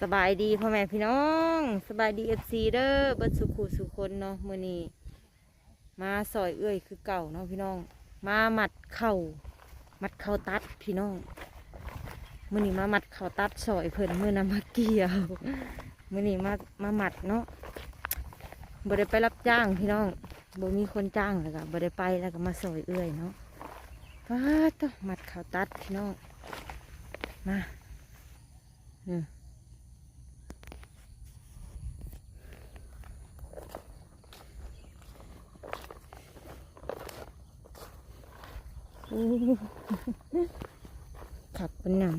สบายดีพ่อแม่พี่น้อง สบายดีเอฟซีเด้อเบิดสุขุสุคนเนาะมื้อนี้มาซอยเอื้อยคือเก่าเนาะพี่น้อง มาหมัดเข่ามัดเข่าตัดพี่น้องมื้อนี้มาหมัดเข่าตัดซอยเพิ่นมื้อนั้นมาเกี่ยวมื้อนี้มามาหมัดเนาะบ่ได้ไปรับจ้างพี่น้องบ่มีคนจ้างแล้วก็บ่ได้ไปแล้วก็มาซอยเอื้อยเนาะว้าต้องหมัดเข่าตัดพี่น้องมาอืม ขับเป็นนัง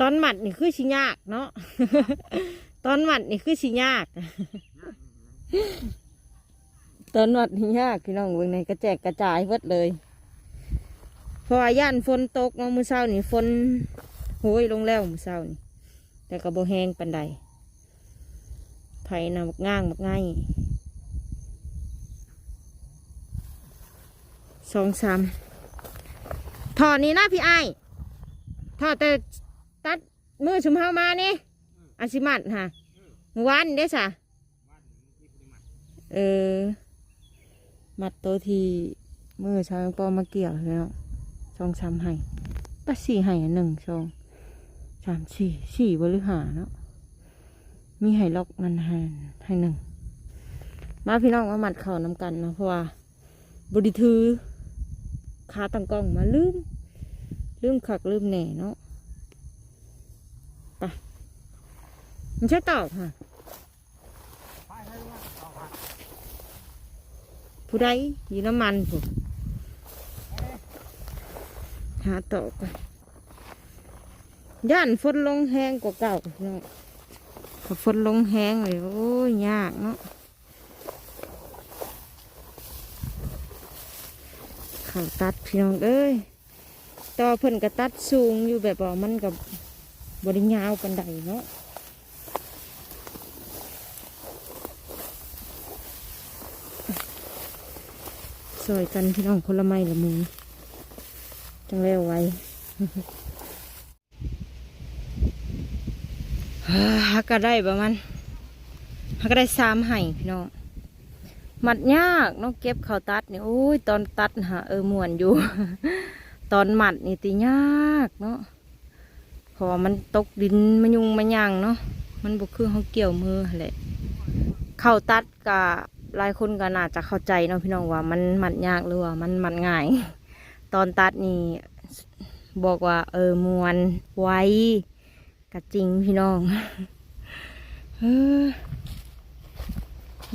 ตอนหมัดนี่คือชิยากเนาะ ตอนหมัดนี่คือชิยาก ตอนหมัดนี่ยากพี่น้องเบิ่งในกระแจกกระจายเบิดเลยพราะว่าย่านฝนตกเนามือเช้านี่ฝนโหยลงแล้วมือเช้านี่แต่ก็บ่แหงปานใดไผน่ะบักง่างบักง่าย สองสามถอดนี้นะพี่ไอ้ถอดแต่ตัดมือชุมเฮามานี่อาชิมัดฮะเมื่อวันเด้สะเออ มัดตัวทีมือชาวปอมาเกี่ยวแล้วสองสามให้ปัดสี่ให้อะหนึ่งสองสามสี่สี่บริหารเนาะมีให้ล็อกนันให้ให้หนึ่งมาพี่น้องมามัดเข่าน้ำกันเนาะเพราะว่าบริถือ ขาตั้งกล้องมาลืม ลืมขักลืมแหน่เนาะไปมันใช่ตอบค่ะผู้ใดอยู่น้ำมันผู้หาตอบกันย่านฝนลงแห้งกว่าเก่าเนาะฝนลงแห้งเลยโอ้ยยากเนาะ เขาตัดพี่น้องเอ้ยต่อเพิ่นก็ตัดสูงอยู่แบบว่ามันกับบริยาวปันใดเนาะสวยกันพี่น้องคนละไม้ละมือจังแล้วไว้ฮักก็ได้ประมาณฮักก็ได้สามไห่พี่น้อง มัดยากน้องเก็บข้าวตัดนี่โอ้ยตอนตัดหาเออม่วนอยู่ ตอนหมัดนี่ตียากเนาะพอมันตกดินมันยุงมันยางเนาะมันบุคือเขาเกี่ยวมือแหละข้าวตัดกับหลายคนก็น่าจะเข้าใจเนาะพี่น้องว่า มันหมัดยากหรือว่ามันหมัดง่าย ตอนตัดนี่บอกว่า เออมวนไวกะจริงพี่น้องเออ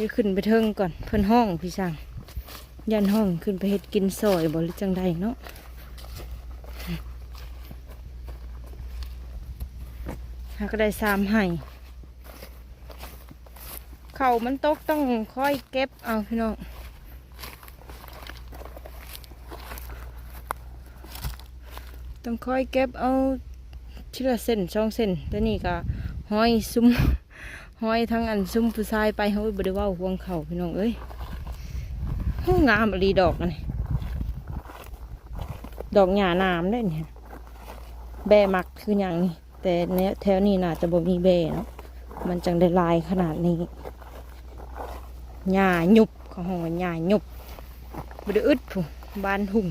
ยวขึ้นไปเทิงก่อนเพิ่นห้องพี่ช่างยันห้องขึ้นไปเฮ็ดกินซอยบ่หรือจังใดเนาะหาก็ได้สามให้เข่ามันตกต้องค่อยเก็บเอาพี่น้องต้องค่อยเก็บเอาทีละเส้นสองเส้นตัวนี้ก็ห้อยซุ้ม ห้อยทั้งอันซุ่มผู้ชายไปเฮ้ยบริว่าห่วงเขาพี่น้องเอ้ยโอ้งามรีดอกนี่ดอกหญ้าน้ำได้เนี่ยแบมักคืออย่างนี้แต่เนี้ยแถวนี้น่าจะบ่มีแบเนาะมันจังได้ลายขนาดนี้หญ้าหยุบขาห้องหญ้าหยุบบไดอึดผู้บานหุ่ง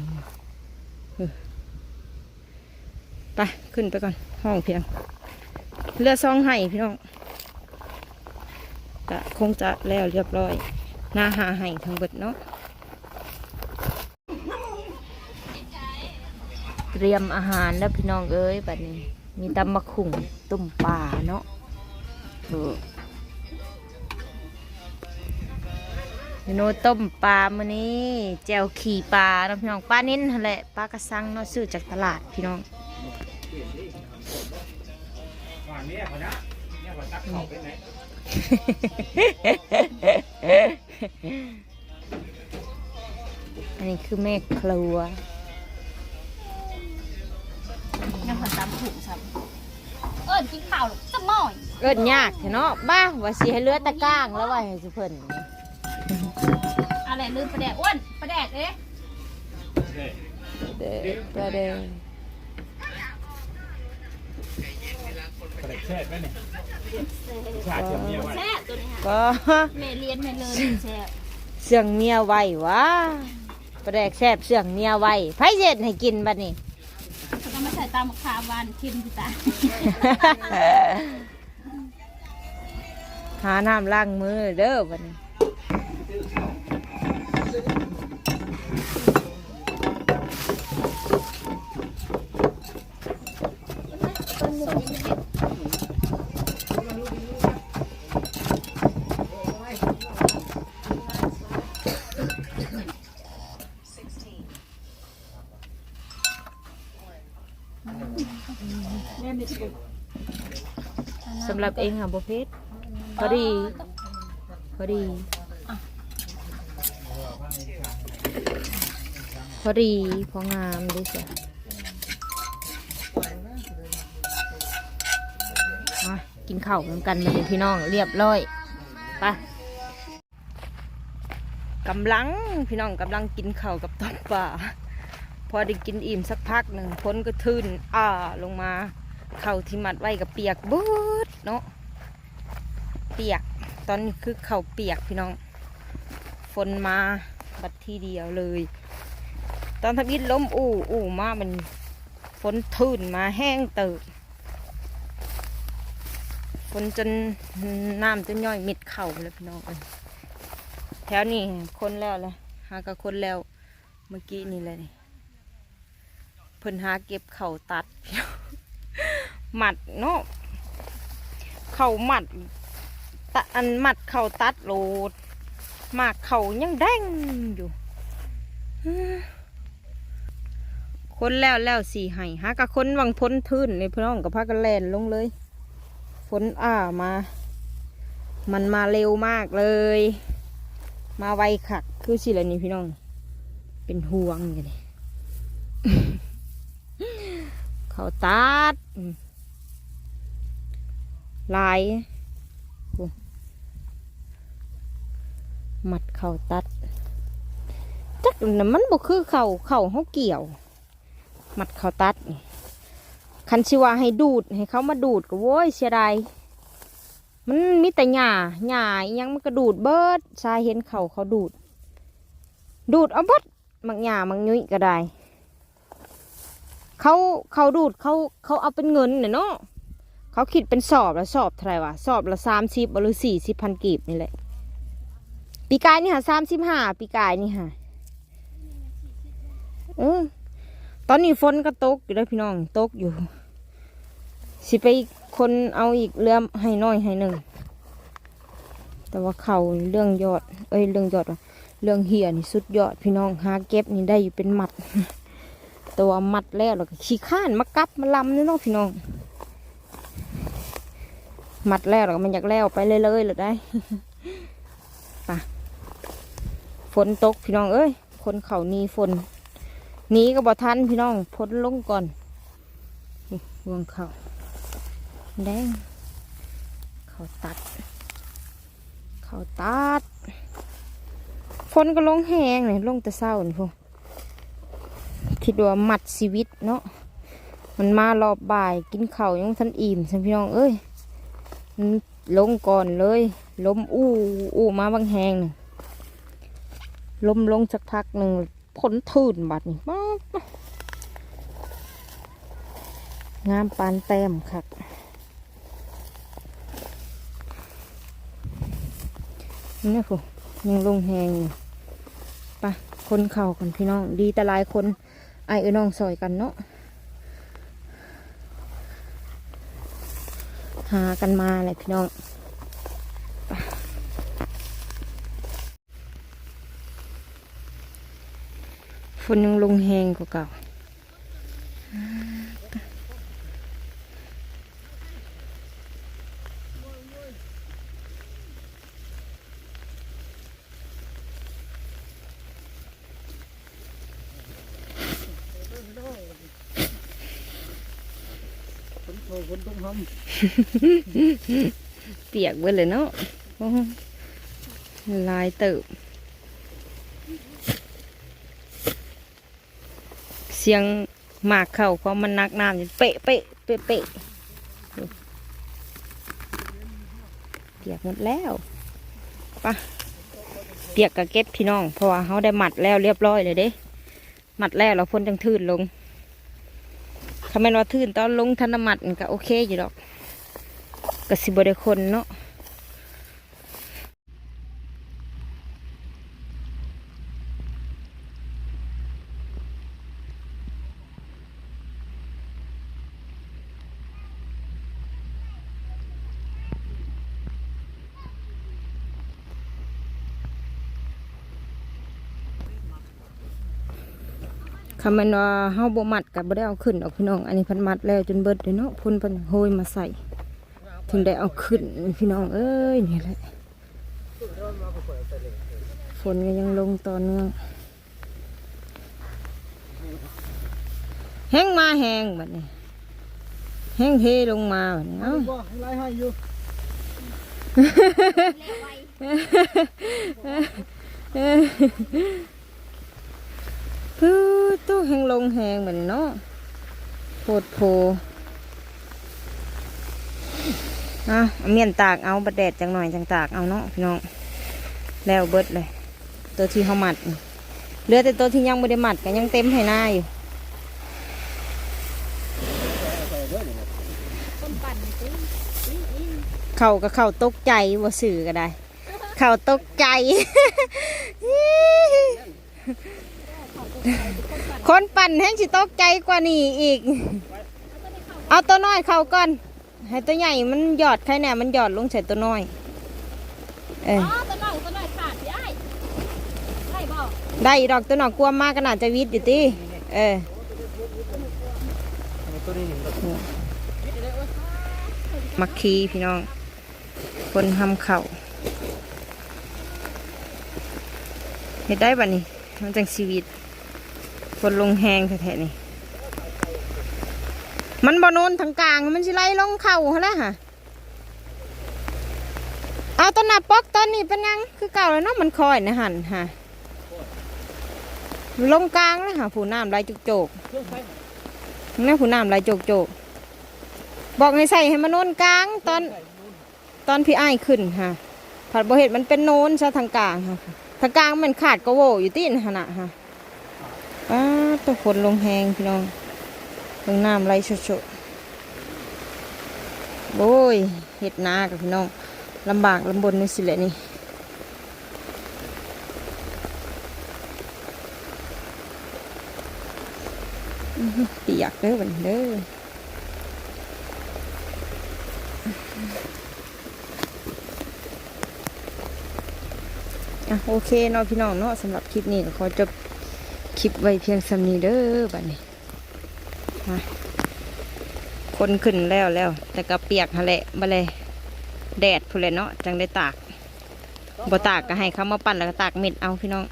ไปขึ้นไปก่อนห้องเพียงเรือซองให้พี่น้อง ก็คงจะแล้วเรียบร้อยหน้าหาให้ทั้งเบิดเนาะเตรียมอาหารแล้วพี่น้องเอ้ยบัดนี้ มีตำมะขุ่งตุ่มป่าเนาะเมนูต้มปลามื้อนี้แจวขี่ปลาเนาะพี่น้องปลานิ่นหั่นแหละปลากระสังเนาะซื้อจากตลาดพี่น้องนี่ ยเขานะเนี่ยเขาตักเขาไปไหนอันนี้คือแม่ครัวยังหันตามถุงซ้ำเอิญกินข้าวหรอกจะหม้อยเอิ้นยากแท้เนาะบ้าว่าสิให้เลือตะก้างแล้วว่าให้สุเพิ่นอะไรลืมประแดกอ้วนประแดกเอ๊ะเด้เด้อประเด้อ กระเด็กแช่ไหมเนี่ยชาเทียมเมียไว้แซ่บตัวนี้ค่ะก็แม่เลี้ยนแม่เลยแซ่บเสื่องเมียไว้วะประแดกแซ่บเสื่องเมียไว้ไผเสร็จให้กินบัดนี้แล้วก็มาใส่ตามมะขามหวานเค็มที่ตาหาน้ำล้างมือเด้อบัดนี้สำ หรับเองค่ะบเพชรพอดีพอดี พอดีพองามดูสิมากินข้าวเหมือนกันมาเลยพี่น้องเรียบร้อยไปกำลังพี่น้องกำลังกินข้าวกับตอนป่า พอได้กินอิ่มสักพักหนึ่งพ้นก็ทื่นอ่าลงมา เข่าที่มัดไว้กับเปียกบิดเนาะเปียก ตอนนี้คือเข่าเปียกพี่น้อง ฝนมาบัดทีเดียวเลย ตอนทำอิดล้มอู่อู่มามันฝนทื่นมาแห้งเติบฝนจนน้ำจนย่อยมิดเข่าเลยพี่น้องเอ้ยแถวนี้คนแล้วเลยหากับคนแล้วเมื่อกี้นี่เลยนี่เพิ่นหาเก็บเข่าตัด หมัดเนาะเข่าหมัดตะอันหมัดเข่าตัดโลดหมากเข่ายังแดงอยู่คนแล้วแล้วสี่ไห้หากะคนวังพ้นทื่นในพี่น้องกับพากันแลนลงเลยฝนอ่ามา มันมาเร็วมากเลย มาไวคักคือสิละนี่พี่น้อง เป็นห่วงอย่างนี้เขาตัด ลายโอ้มัดเข่าตัด จักน่ะมันบ่คือเขาเข่าเขาเกี่ยว มัดเข่าตัด คันชิว่าให้ดูดให้เขามาดูดก็โว้ยเสียดายมันมีแต่หญ้าหญ้ายังมันก็ดูดเบิดชายเห็นเขาเขาดูด ดูดเอาเบิดมักหญ้ามักยุ้ยก็ได้ เขาเขาดูดเขาเขาเอาเป็นเงินเนี่ยเนาะ เขาคิดเป็นสอบล้วสอบเท่าไรวะสอบละสามสิบหรือสี่สิบพันกีบนี่แหละปีกายนี่ค่ะสามสิบห้าปีกายนี่ค่ะเออตอนนี้ฝนก็ตกอยู่แล้วพี่น้องตกอยู่ สิไปคนเอาอีกเรือมให้น้อยให้หนึ่ง แต่ว่าเขาเรื่องยอด เอ้ยเรื่องยอดว่ะเรื่องเหี่ยนี่สุดยอดพี่น้องหาเก็บนี่ได้อยู่เป็นหมัด ตัวหมัดแล้วแล้วก็ขี้ข้านมากับมาลำนี่เนาะพี่น้อง มัดแล้วแล้วก็มันอยากแล้วไปเลยเลยๆเลยได้ปะฝนตกพี่น้องเอ้ยคนเขาหนีฝนหนีก็บ่ทันพี่น้องพ้นลงก่อนวงเขาแดงเขาตัด เขาตัดฝนก็ลงแหงเลยลงแต่เศร้านี่พวกคิดว่ามัดชีวิตเนาะมันมารอบบ่ายกินเข้ายังทันอิ่มสันพี่น้องเอ้ย ลงก่อนเลย ล้มอู้อู้มาบางแหงหนึ่งล้มลงสักพักหนึ่งพ้นทื่นบัดนี่ป๊าบงามปานแต้มครับนี่ผู้ยังลงแหงอยู่ไปะคนเข่ากันพี่น้อง ดีแต่หลายคนไอเอ้ยน้องซอยกันเนาะ หากันมาเลยพี่น้องฝนยังลงแหงกว่าเก่า เปียกเบิดเลยเนาะลายเติบ เสียงหมากเข่าเพราะมันนักน้ำนี่เป๊ะเป๊ะเป๊ะเป๊ะเปียกหมดแล้วปะเปียกกับเก็บพี่น้อง เพราะว่าเขาได้หมัดแล้วเรียบร้อยเลยเด้หมัดแล้วเราพ่นจังทื่นลง คำแม่นว่าทื่นตอนลงธนมัดมันก็โอเคอยู่ดอกก็สิบได้คนเนาะ คำแมันว่าเฮาบ่มัดกับบ่ได้เอาขึ้นออกพี่น้อง อันนี้เพันมัดแล้วจนเบิดเลยเนาะพ่นเพิ่นโหยมาใส่ ถึงได้เอาขึ้นพี่น้องเอ้ยนี่แหละฝนก็ยังลงต่อเนื่องแห้งมาแห้งบัดนี้แห้งเทลงมาบัดนี้เอ้าบ่ไล่ให้อยู่ พื้ตู้แหงลงแหงบัดนี้เนาะโพดโพอะเเมียนตากเอาบัดแดดจังหน่อยจังตากเอาเนาะพี่น้องแล้วเบิดเลย ตัวที่เขาหมัดเหลือแต่ตัวที่ยังไม่ได้หมัดก็ยังเต็มให้หน้าอยู่ต้นปั่นสิเขาก็เข่าตกใจว่าสื่อก็ได้ เข่าตกใจ คนปั่นแห้งสิตกใจกว่านี้อีก เอาตัวน้อยเขาก่อน ให้ตัวใหญ่มันหยอดใครเนี่ยมันหยอดลงใส่ตัวน้อย เออ๋ออต้นหน่อยต้นหน่อยขาดได้ได้บอกได้ดอกตัวหนอกกลัวมากขนาดจะวิทย์อยู่ตีเออตัวนี้หนึ่งมักคีพี่น้อง คนทำเข่าวเห็ดได้ปะนี่มันจังชีวิต คนลงแหงแท้ๆนี่ มันบอนนทางกลาง มันสิไล่ลงเข่าฮะละฮะเอาต้นหนาปอกต้นนี้เป็นยังคือเก่าแล้วเนาะมันคอยนะหันฮะลงกลางเลยค่ะผู้น้ำไหลจุกโจกๆนี่ผู้น้ำไหลโจกโจกๆบอกให้ใส่ให้มันโน้นกลางตอนตอนพี่ไอ้ขึ้นค่ะผัดบ่เห็ดมันเป็นโน้นซะทางกลางค่ะทางกลางมันขาดกระโวอยู่ที่นั่นน่ะค่ะ ตะคนลงแหงพี่น้องลงน้ำไหลโชดๆโอ้ยเห็ดนากับพี่น้องลำบากลำบนนี่สิแหละนี่เปียกเด้อบันเด้อะโอเคเนาะพี่น้องเนาะสำหรับคลิปนี้ก็ขอจบ คลิปไว้เพียงสำนีเด้อบัดนี้มาคนขึ้นแล้วแล้ว แต่ก็เปียกทะแหละบ่เลยแดดพูเลยเนาะจังได้ตากบ่ตากก็ให้เขามาปั่นแล้วก็ตากเม็ดเอาพี่น้อง